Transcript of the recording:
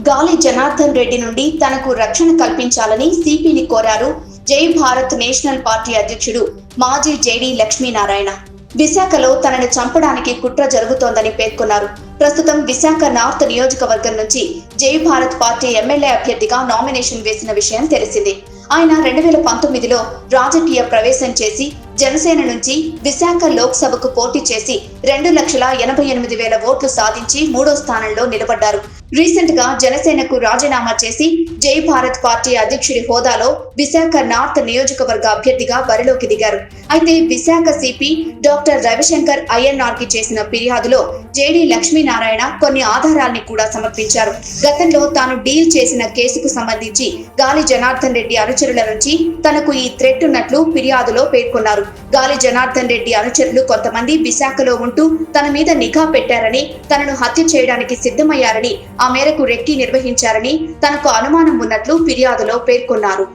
గాలి జనార్దన్ రెడ్డి నుండి తనకు రక్షణ కల్పించాలని సిపిని కోరారు జై భారత్ నేషనల్ పార్టీ అధ్యక్షుడు మాజీ జేడీ లక్ష్మీనారాయణ. విశాఖలో తనను చంపడానికి కుట్ర జరుగుతోందని పేర్కొన్నారు. ప్రస్తుతం విశాఖ నార్త్ నియోజకవర్గం నుంచి జై భారత్ పార్టీ ఎమ్మెల్యే అభ్యర్థిగా నామినేషన్ వేసిన విషయం తెలిసిందే. ఆయన రెండు వేల పంతొమ్మిదిలో రాజకీయ ప్రవేశం చేసి జనసేన నుంచి విశాఖ లోక్సభకు పోటీ చేసి రెండు లక్షల ఎనభై ఎనిమిది వేల ఓట్లు సాధించి మూడో స్థానంలో నిలబడ్డారు. రీసెంట్గా జనసేనకు రాజీనామా చేసి జై భారత్ పార్టీ అధ్యక్షుడి హోదాలో విశాఖ నార్త్ నియోజకవర్గ అభ్యర్థిగా బరిలోకి దిగారు. అయితే విశాఖ సిపి డాక్టర్ రవిశంకర్ ఐఎన్ఆర్కి చేసిన ఫిర్యాదులో జేడి లక్ష్మీనారాయణ కొన్ని ఆధారాల్ని కూడా సమర్పించారు. గతంలో తాను డీల్ చేసిన కేసుకు సంబంధించి గాలి జనార్దన్ రెడ్డి అనుచరుల నుంచి తనకు ఈ థ్రెట్ ఉన్నట్లు ఫిర్యాదులో పేర్కొన్నారు. గాలి జనార్దన్ రెడ్డి అనుచరులు కొంతమంది విశాఖలో ఉంటూ తన మీద నిఘా పెట్టారని తనను హత్య చేయడానికి సిద్ధమయ్యారని ఆ మేరకు రెక్కి నిర్వహించారని తనకు అనుమానం ఉన్నట్లు ఫిర్యాదులో పేర్కొన్నారు.